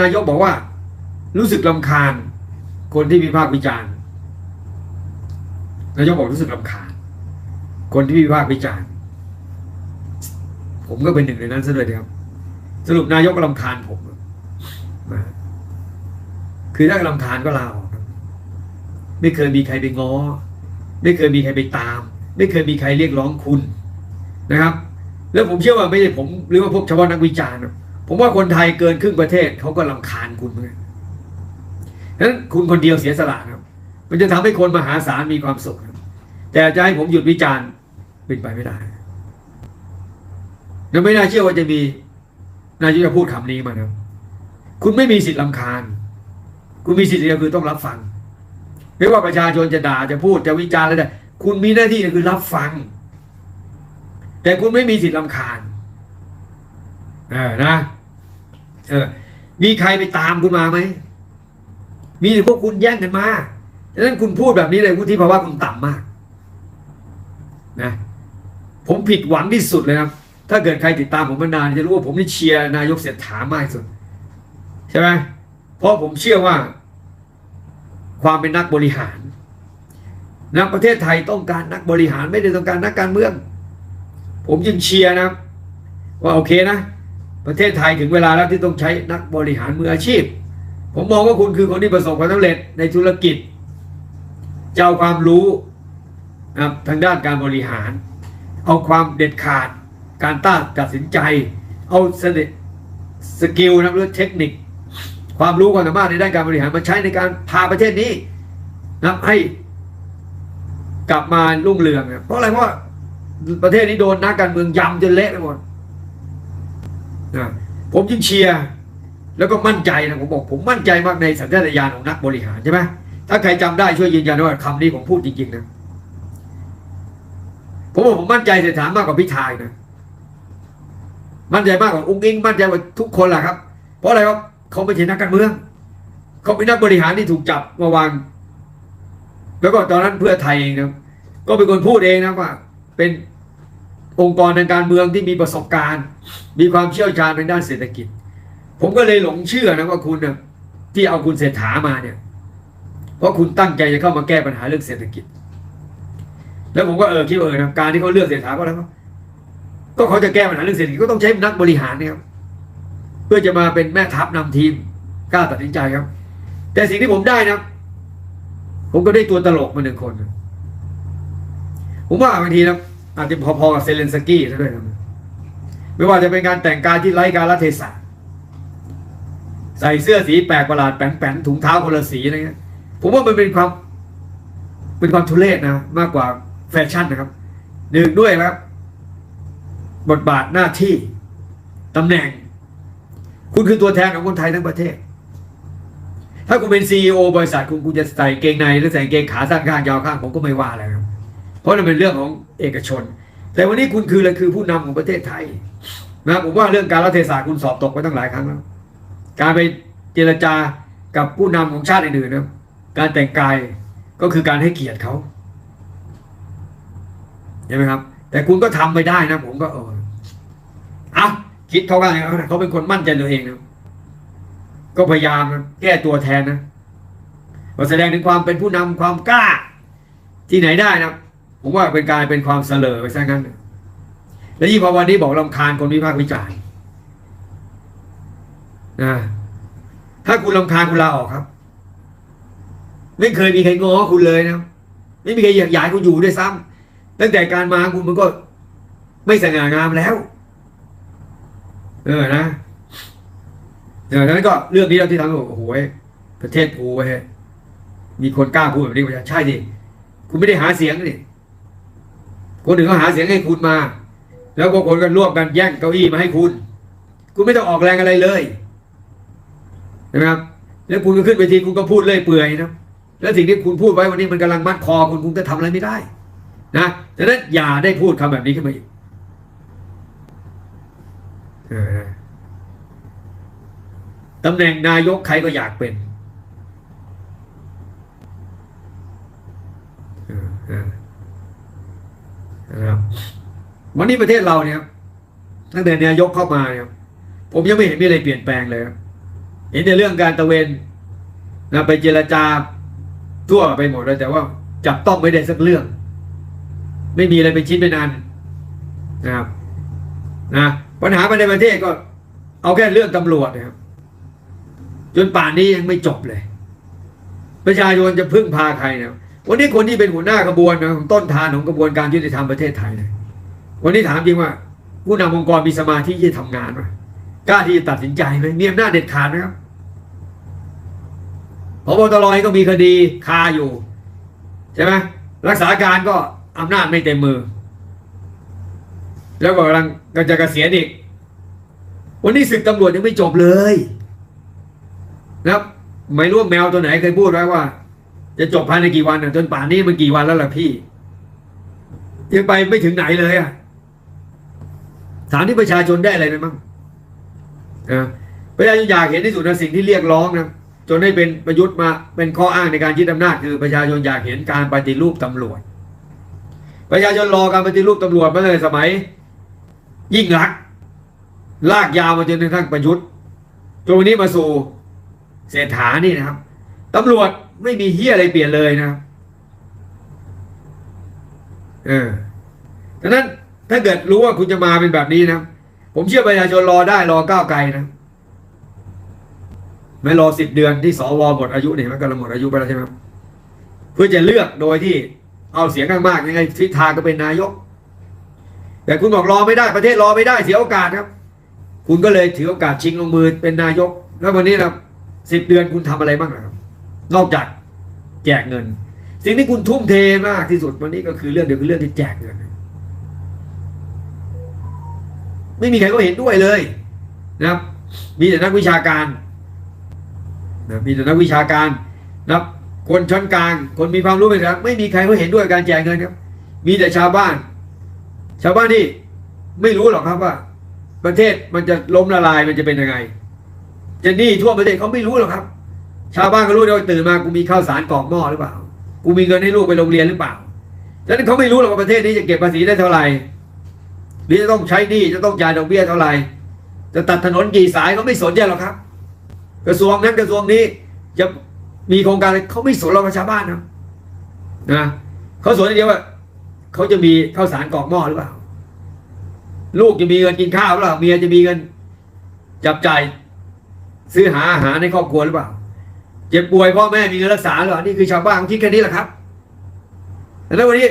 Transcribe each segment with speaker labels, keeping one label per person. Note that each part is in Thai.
Speaker 1: นายกบอกว่า รู้สึกลำคาญ คนที่วิพากษ์วิจารณ์นายกบอกรู้สึกลำคาญ คนที่วิพากษ์วิจารณ์ผมก็เป็นหนึ่งในนั้นซะด้วยนะครับ สรุปนายกก็ลำคาญผมคือถ้าลำคาญก็ลาออกครับ ไม่เคยมีใครไปง้อ ไม่เคยมีใครไปตาม ไม่เคยมีใครเรียกร้องคุณนะครับ แล้วผมเชื่อว่าไม่ใช่ผมหรือว่าพวกเฉพาะนักวิจารณ์ ผมว่าคนไทยเกินครึ่งประเทศเขาก็ลำคาญคุณเหมือนกันฉะนั้นคุณคนเดียวเสียสละครับ มันจะทำให้คนมหาศาลมีความสุขแต่จะให้ผมหยุดวิจารณ์เป็นไปไม่ได้แล้วไม่น่าเชื่อว่าจะมีนายกจะพูดคำนี้มานะคุณไม่มีสิทธิ์ลำคาญ คุณมีสิทธิ์เดียวคือต้องรับฟัง ไม่ว่าประชาชนจะด่าจะพูดจะวิจารณ์อะไรแต่คุณมีหน้าที่คือรับฟัง แต่คุณไม่มีสิทธิ์ลำคาญเออนะ เออ มีใครไปตามคุณมาไหม มีพวกคุณแย่งกันมาดังนั้นคุณพูดแบบนี้เลยวุฒิภาวะคุณต่ำมาก นะ ผมผิดหวังที่สุดเลยครับ ถ้าเกิดใครติดตามผมมานานจะรู้ว่าผมนี่เชียร์นายกเศรษฐามากสุด ใช่ไหมเพราะผมเชื่อว่า ความเป็นนักบริหารนะประเทศไทยต้องการนักบริหารไม่ได้ต้องการนักการเมือง ผมจึงเชียร์นะ ว่าโอเคนะ ประเทศไทยถึงเวลาแล้วที่ต้องใช้นักบริหารมืออาชีพ ผมมองว่าคุณคือคนที่ประสบความสำเร็จในธุรกิจ เจ้าความรู้นะครับทางด้านการบริหาร เอาความเด็ดขาดการต้านตัดสินใจ เอาสเนสกิลนะหรือเทคนิค ความรู้ความสามารถในด้านการบริหารมาใช้ในการพาประเทศนี้นะให้กลับมารุ่งเรืองนะเพราะอะไรเพราะประเทศนี้โดนนักการเมืองยำจนเละไปหมด นะผมจึงเชียร์แล้วก็มั่นใจนะผมบอกผมมั่นใจมากในสัญชาตญาณของนักบริหารใช่ไหมถ้าใครจำได้ช่วยยืนยันว่าคำนี้ผมพูดจริงๆนะผมบอกผมมั่นใจเศรษฐามากกว่าพิธายนะมั่นใจมากกว่าอุ้งอิงมั่นใจกว่าทุกคนแหละครับ เพราะอะไรครับเขาไม่ใช่นักการเมืองเขาเป็นนักบริหารที่ถูกจับมาวาง แล้วก็ตอนนั้นเพื่อไทยเองนะก็เป็นคนพูดเองนะว่า เป็น องค์กรทางการเมืองที่มีประสบการณ์ มีความเชี่ยวชาญในด้านเศรษฐกิจ ผมก็เลยหลงเชื่อนะว่าคุณนะที่เอาคุณเศรษฐามาเนี่ยเพราะคุณตั้งใจจะเข้ามาแก้ปัญหาเรื่องเศรษฐกิจ แล้วผมก็เออคิดว่าเออนะการที่เขาเลือกเศรษฐาก็แล้วก็เขาจะแก้ปัญหาเรื่องเศรษฐกิจก็ต้องใช้นักบริหารนะครับเพื่อจะมาเป็นแม่ทัพนำทีมกล้าตัดสินใจครับ แต่สิ่งที่ผมได้นะผมก็ได้ตัวตลกมาหนึ่งคน ผมว่าบางทีนะ อาจจะพอๆกับเซเลนสกี้ซะด้วยนะไม่ว่าจะเป็นการแต่งกายที่ไร้การลเทศะใส่เสื้อสีแปลกประหลาดแปลงๆถุงเท้าคนละสีอะไรเงี้ยผมว่ามันเป็นความ เป็นความทุเรศนะมากกว่าแฟชั่นนะครับหนึ่งด้วยครับ บทบาทหน้าที่ตำแหน่ง คุณคือตัวแทนของคนไทยทั้งประเทศ ถ้าคุณเป็นซีอบริษัทคุณคุณจะใส่เกงในหรือใส่เกงขาสั้นข้างยาวข้างผมก็ไม่ว่าอะไรครับ เพราะนั่นเป็นเรื่องของเอกชน แต่วันนี้คุณคืออะไรคือผู้นำของประเทศไทยนะผมว่าเรื่องการรัฐเทศะคุณสอบตกไปตั้งหลายครั้งแล้วการไปเจรจากับผู้นำของชาติอื่นๆนะการแต่งกายก็คือการให้เกียรติเขาใช่ไหมครับ แต่คุณก็ทำไม่ได้นะ ผมก็เออเอาคิดเขาว่าไงเขาเป็นคนมั่นใจตัวเองนะก็พยายามนะแก้ตัวแทนนะแสดงถึงความเป็นผู้นำความกล้าที่ไหนได้นะ ผมว่าเป็นการเป็นความเสลอไปซะงั้น แล้วยิ่งพอวันนี้บอกลำคาญคนวิพากษ์วิจารณ์นะถ้าคุณลำคาญคุณลาออกครับ ไม่เคยมีใครง้อคุณเลยนะไม่มีใครอยากย้ายคุณอยู่ด้วยซ้ำตั้งแต่การมาคุณมันก็ไม่สง่างามแล้ว เออนะเออนั้นก็เรื่องนี้เราที่ทำให้โอ้โหประเทศกูเว้ยมีคนกล้าพูดแบบนี้ว่าใช่ดิคุณไม่ได้หาเสียงนี่ คนอื่นเขาหาเสียงให้คุณมา แล้วก็คนกันร่วมกันแย่งเก้าอี้มาให้คุณ คุณไม่ต้องออกแรงอะไรเลยใช่ไหมครับ แล้วคุณก็ขึ้นไปทีคุณก็พูดเลื่อยเปื่อยนะแล้วสิ่งที่คุณพูดไว้วันนี้มันกำลังมัดคอคุณคุณจะทำอะไรไม่ได้ นะดังนั้นอย่าได้พูดคำแบบนี้ขึ้นมาอีกตำแหน่งนายกใครก็อยากเป็นเออเออ นะครับวันนี้ประเทศเราเนี่ยตั้งแต่นายกเข้ามาเนี่ยผมยังไม่เห็นมีอะไรเปลี่ยนแปลงเลยครับเห็นในเรื่องการตระเวนนะไปเจรจาทั่วไปหมดเลยแต่ว่าจับต้องไม่ได้สักเรื่อง ไม่มีอะไรเป็นชิ้นเป็นอันนะครับนะปัญหาภายในประเทศก็เอาแค่เรื่องตำรวจนะครับจนป่านนี้ยังไม่จบเลย ประชาชนจะพึ่งพาใครเนะ วันนี้คนที่เป็นหัวหน้าขบวนนะของต้นทานของกระบวนการยุติธรรมประเทศไทยนะวันนี้ถามจริงว่า ผู้นำองค์กรมีสมาธิที่จะทำงานไหมกล้าที่จะตัดสินใจไหมมีอำนาจเด็ดขาดไหมครับพบตรเองก็มีคดีคาอยู่ใช่ไหมรักษาการก็อำนาจไม่เต็มมือ แล้วก็กำลังก็จะเกษียณอีก วันนี้ศึกตำรวจยังไม่จบเลยนะครับไม่รู้แมวตัวไหนเคยพูดไว้ว่า จะจบภายในกี่วันนะจนป่านนี้มันกี่วันแล้วล่ะพี่ ยังไปไม่ถึงไหนเลยอะถามที่ประชาชนได้อะไรไหมมั้งนะประชาชนอยากเห็นที่สุดนะสิ่งที่เรียกร้องนะจนได้เป็นประยุทธ์มาเป็นข้ออ้างในการยึดอำนาจคือประชาชนอยากเห็นการปฏิรูปตำรวจ ประชาชนรอการปฏิรูปตำรวจมาตั้งแต่สมัย ยิ่งรักษ์ลากยาวมาจนกระทั่งประยุทธ์จนวันนี้มาสู่เศรษฐานี่นะครับ ตำรวจไม่มีเฮียอะไรเปลี่ยนเลยนะ เออดังนั้นถ้าเกิดรู้ว่าคุณจะมาเป็นแบบนี้นะ ผมเชื่อประชาชนรอได้รอก้าวไกลนะ ไม่รอสิบเดือนที่สวหมดอายุเนี่ยมันก็หมดอายุไปแล้วใช่ไหมเพื่อจะเลือกโดยที่เอาเสียงข้างมากยังไงทิศทางก็เป็นนายก แต่คุณบอกรอไม่ได้ประเทศรอไม่ได้เสียโอกาสครับ คุณก็เลยถือโอกาสชิงลงมือเป็นนายก แล้ววันนี้นะสิบเดือนคุณทำอะไรบ้างล่ะครับ นอกจากแจกเงิน สิ่งที่คุณทุ่มเทมากที่สุดวันนี้ก็คือเรื่องเดียวคือเรื่องที่แจกเงิน ไม่มีใครก็เห็นด้วยเลยนะครับ มีแต่นักวิชาการนะมีแต่นักวิชาการนะครับ คนชั้นกลาง คนมีความรู้ไปครับไม่มีใครเขาเห็นด้วยการแจกเงินครับ มีแต่ชาวบ้าน ชาวบ้านที่ไม่รู้หรอกครับว่า ประเทศมันจะล้มละลายมันจะเป็นยังไงจะหนี้ทั่วประเทศเขาไม่รู้หรอกครับ ชาวบ้านก็รู้ได้ว่าตื่นมากูมีข้าวสารกล่องหม้อหรือเปล่า กูมีเงินให้ลูกไปโรงเรียนหรือเปล่าฉะนั้นเขาไม่รู้หรอกว่าประเทศนี้จะเก็บภาษีได้เท่าไหร่หรือจะต้องใช้หนี้จะต้องจ่ายดอกเบี้ยเท่าไหร่จะตัดถนนกี่สายเขาไม่สนใจหรอกครับ กระทรวงนั้นกระทรวงนี้จะมีโครงการอะไรเขาไม่สนเราประชาบ้านนะนะเขาสนเดียวว่าเขาจะมีข้าวสารกล่องหม้อหรือเปล่า ลูกจะมีเงินกินข้าวหรือเปล่าเมียจะมีเงินจับจ่ายซื้อหาอาหารในครอบครัวหรือเปล่า เจ็บป่วยพ่อแม่มีเงินรักษาหรอนี่คือชาวบ้านเขาคิดแค่นี้แหละครับแล้ววันนี้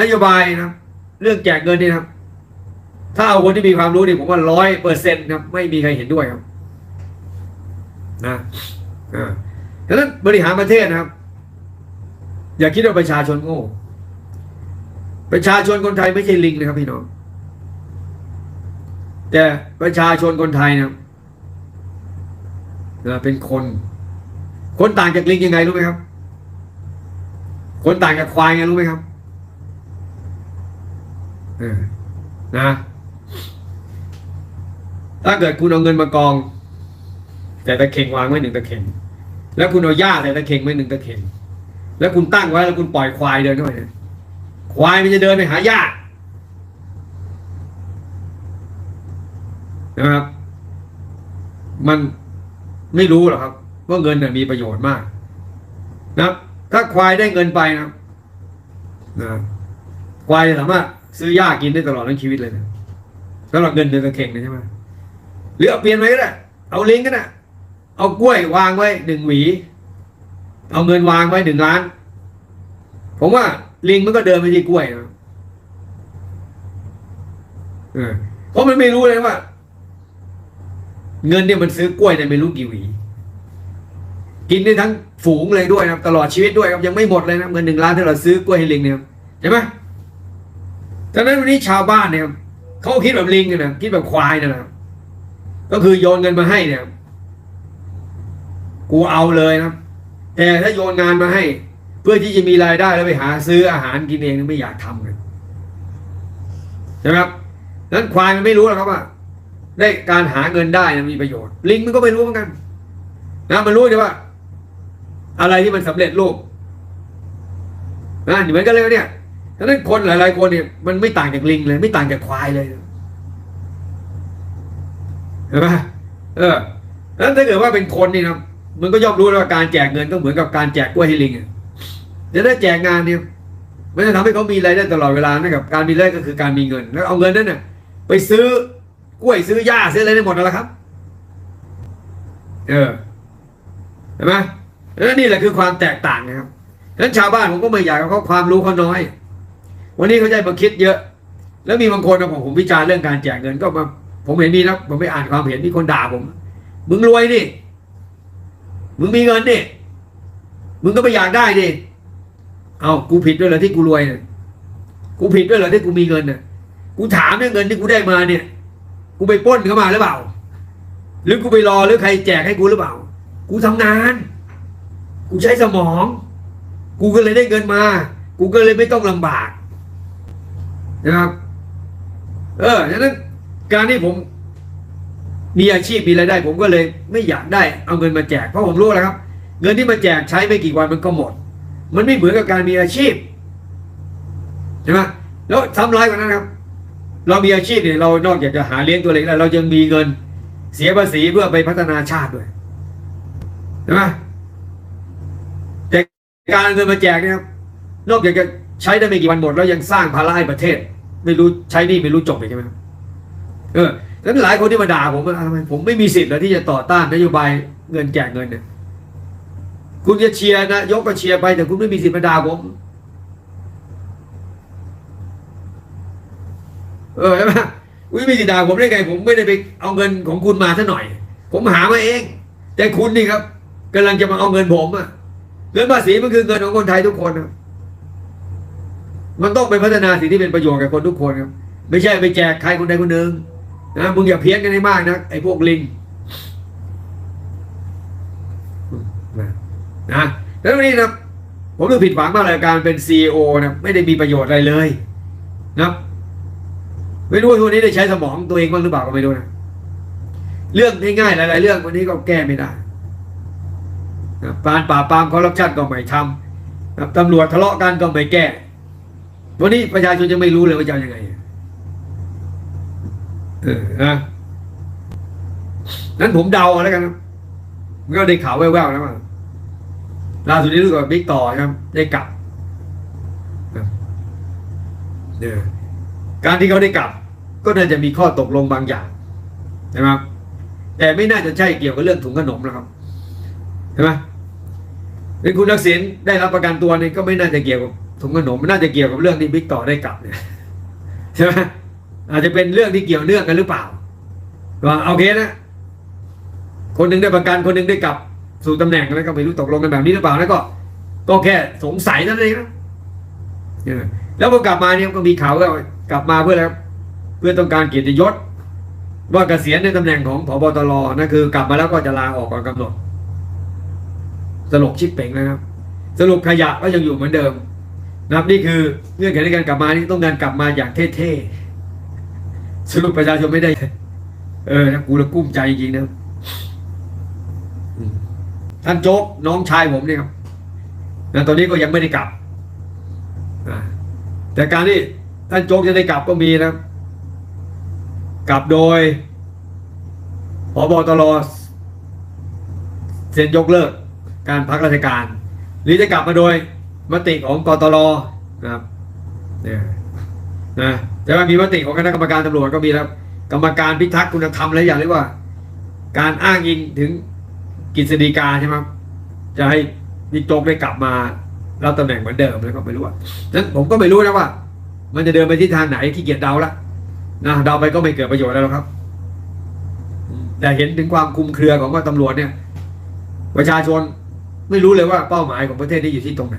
Speaker 1: นโยบายนะเรื่องแจกเงินนี่นะครับถ้าเอาคนที่มีความรู้นี่ผมว่าร้อยเปอร์เซ็นต์ครับไม่มีใครเห็นด้วยครับ นะอ่าดังนั้นบริหารประเทศนะครับ อย่าคิดว่าประชาชนโง่ประชาชนคนไทยไม่ใช่ลิงนะครับพี่น้องแต่ประชาชนคนไทยนะเป็นคน คนต่างจากลิงยังไงรู้ไหมครับ คนต่างจากควายไงรู้ไหมครับเออนะถ้าเกิดคุณเอาเงินมากอง แต่ตะเข่งวางไว้หนึ่งตะเข่งแล้วคุณเอาหญ้าใส่ตะเข่งไว้หนึ่งตะเข่งแล้วคุณตั้งไว้แล้วคุณปล่อยควายเดินเข้าไปควายมันจะเดินไปหาหญ้านะครับ มันไม่รู้หรอกครับ ว่าเงินน่ะมีประโยชน์มากนะถ้าควายได้เงินไปนะครับนะควายสามารถซื้อหญ้ากินได้ตลอดทั้งชีวิตเลยนะสำหรับเงินเดือนตะเข่งเลยใช่ไหมหรือเอาเปลี่ยนไว้ก็ได้เอาลิงก์ก็ได้เอากล้วยวางไว้หนึ่งหวี เอาเงินวางไว้หนึ่งล้าน ผมว่าลิงมันก็เดินไปที่กล้วยนะเออเพราะมันไม่รู้เลยว่า เงินเนี่ยมันซื้อกล้วยเนี่ยไม่รู้กี่หวี กินได้ทั้งฝูงเลยด้วยนะครับตลอดชีวิตด้วยครับยังไม่หมดเลยนะเงินหนึ่งล้านที่เราซื้อกล้วยให้ลิงเนี่ยใช่ไหมดังนั้นวันนี้ชาวบ้านเนี่ยเขาคิดแบบลิงนะคิดแบบควายนะครับก็คือโยนเงินมาให้เนี่ยกูเอาเลยนะแต่ถ้าโยนงานมาให้ เพื่อที่จะมีรายได้แล้วไปหาซื้ออาหารกินเองไม่อยากทำกันใช่ไหมครับนั้นควายมันไม่รู้หรอกครับว่าได้การหาเงินได้นะมีประโยชน์ ลิงมันก็ไม่รู้เหมือนกันนะมันรู้แต่ว่า อะไรที่มันสำเร็จรูปนะเหมือนกันเลยเนี่ยดังนั้นคนหลายๆคนเนี่ยมันไม่ต่างจากลิงเลย ไม่ต่างจากควายเลยเห็นไหมเออนั้นถ้าเกิดว่าเป็นคนนี่นะมันก็ย่อมรู้ว่าการแจกเงินก็เหมือนกับการแจกกล้วยให้ลิงอะเดี๋ยวถ้าแจกงานเนี่ยมันจะทำให้เขามีรายได้ตลอดเวลานะครับ การมีรายได้ก็คือการมีเงิน แล้วเอาเงินนั้นน่ะไปซื้อกล้วยซื้อหญ้าซื้ออะไรได้หมดแล้วล่ะครับ เออเห็นไหม แล้วนี่แหละคือความแตกต่างนะครับฉะนั้นชาวบ้านผมก็ไม่อยากเขาความรู้เขาน้อย วันนี้เขาใจมาคิดเยอะ แล้วมีบางคนนะผมผมวิจารณ์เรื่องการแจกเงินก็มาผมเห็นมีนะผมไปอ่านความเห็นมีคนด่าผม มึงรวยนี่มึงมีเงินนี่มึงก็ไม่อยากได้ดิเอากูผิดด้วยเหรอที่กูรวยเนี่ยกูผิดด้วยเหรอที่กูมีเงินเนี่ยกูถามเนี่ยเงินที่กูได้มาเนี่ย กูไปปล้นเข้ามาหรือเปล่า หรือกูไปรอหรือใครแจกให้กูหรือเปล่า กูทำงาน กูใช้สมอง กูก็เลยได้เงินมา กูก็เลยไม่ต้องลำบากนะครับเออฉะนั้นการที่ผมมีอาชีพมีรายได้ ผมก็เลยไม่อยากได้เอาเงินมาแจกเพราะผมรู้แล้วครับ เงินที่มาแจกใช้ไม่กี่วันมันก็หมด มันไม่เหมือนกับการมีอาชีพใช่ไหมแล้วทำร้ายกว่านั้นครับ เรามีอาชีพเนี่ยเรานอกจากจะหาเลี้ยงตัวเองแล้วเรายังมีเงินเสียภาษีเพื่อไปพัฒนาชาติด้วยใช่ไหม การเงินมาแจกเนี่ยครับนอกจากจะใช้ได้ไม่กี่วันหมดแล้วยังสร้างภาระให้ประเทศ ไม่รู้ใช้นี่ไม่รู้จบอีกใช่ไหมเออฉะนั้นหลายคนที่มาด่าผมว่าทำไมผมไม่มีสิทธิ์เหรอที่จะต่อต้านนโยบายเงินแจกเงินเนี่ยคุณจะเชียร์นะยกก็เชียร์ไปแต่คุณไม่มีสิทธิ์มาด่าผมเออใช่ไหมคุณไม่มีสิทธิ์ด่าผมได้ไง ผมไม่ได้ไปเอาเงินของคุณมาซะหน่อย ผมหามาเอง แต่คุณนี่ครับกำลังจะมาเอาเงินผมอะ เงินภาษีมันคือเงินของคนไทยทุกคนนะมันต้องไปพัฒนาสิ่งที่เป็นประโยชน์กับคนทุกคนครับ ไม่ใช่ไปแจกใครคนใดคนหนึ่งนะมึงอย่าเพี้ยนกันให้มากนะไอ้พวกลิงนะแล้ววันนี้นะผมรู้ผิดหวังมากเลยการเป็นซีอนะไม่ได้มีประโยชน์อะไรเลยนะไม่รู้ว่าทุกวันนี้ได้ใช้สมองตัวเองบ้างหรือเปล่าก็ไม่รู้นะเรื่องง่ายๆหลายๆเรื่องวันนี้ก็แก้ไม่ได้ การปราบปรามคอร์รัปชันก็ไม่ทำนะตำรวจทะเลาะกันก็ไม่แก้วันนี้ประชาชนยังไม่รู้เลยว่าจะยังไงเออนะนั้นผมเดาแล้วกันมันก็ได้ข่าวแว่วๆนะว่าล่าสุดนี้รู้สึกว่าบิ๊กต่อครับ ได้กลับเนี่ยการที่เขาได้กลับ ก็น่าจะมีข้อตกลงบางอย่างใช่ไหมแต่ไม่น่าจะใช่เกี่ยวกับเรื่องถุงขนมนะครับใช่ไหม นคุณทักษิณได้รับประกันตัวนี่ก็ไม่น่าจะเกี่ยวกับถุงขนมมันน่าจะเกี่ยวกับเรื่องที่บิ๊กต่อได้กลับเนี่ยใช่ไหมอาจจะเป็นเรื่องที่เกี่ยวเนื่องกันหรือเปล่าก็โอเคนะ คนหนึ่งได้ประกันคนหนึ่งได้กลับ สู่ตำแหน่งแล้วก็ไม่รู้ตกลงกันแบบนี้หรือเปล่าแล้วก็ ก็แค่สงสัยนั่นเองนะแล้วพอกลับมาเนี่ยก็มีข่าวว่ากลับมาเพื่ออะไรเพื่อต้องการเกียรติยศว่าเกษียณในตำแหน่งของผบตรนั่นคือ กลับมาแล้วก็จะลาออกก่อนกำหนด สลกชิปเป่งนะครับ สรุปขยะก็ยังอยู่เหมือนเดิม นะครับนี่คือเงื่อนไขในการกลับมานี่ต้องการกลับมาอย่างเท่ๆสรุปประชาชนไม่ได้ เออนะกูละกุ้มใจจริงๆนะอืมท่านโจ๊กน้องชายผมเนี่ยครับนะตอนนี้ก็ยังไม่ได้กลับอ่าแต่การที่ท่านโจ๊กจะได้กลับก็มีนะกลับโดยพบตรเซ็นยกเลิก การพักราชการ หรือจะกลับมาโดยมติของกตรนะครับเนี่ยนะแต่ว่ามีมติของคณะกรรมการตำรวจก็มีแล้วกรรมการพิทักษ์คุณธรรมอะไรอย่างเรียกว่า การอ้างอิงถึงกฤษฎีกาใช่ไหมครับจะให้บิ๊กโจ๊กได้กลับมารับตำแหน่งเหมือนเดิมแล้วก็ไม่รู้ว่านั้นผมก็ไม่รู้นะว่า มันจะเดินไปที่ทางไหนที่เกียจเดาละนะเดาไปก็ไม่เกิดประโยชน์อะไรหรอกครับ แต่เห็นถึงความคุมเครือของว่าตำรวจเนี่ย ประชาชน ไม่รู้เลยว่าเป้าหมายของประเทศนี้อยู่ที่ตรงไหน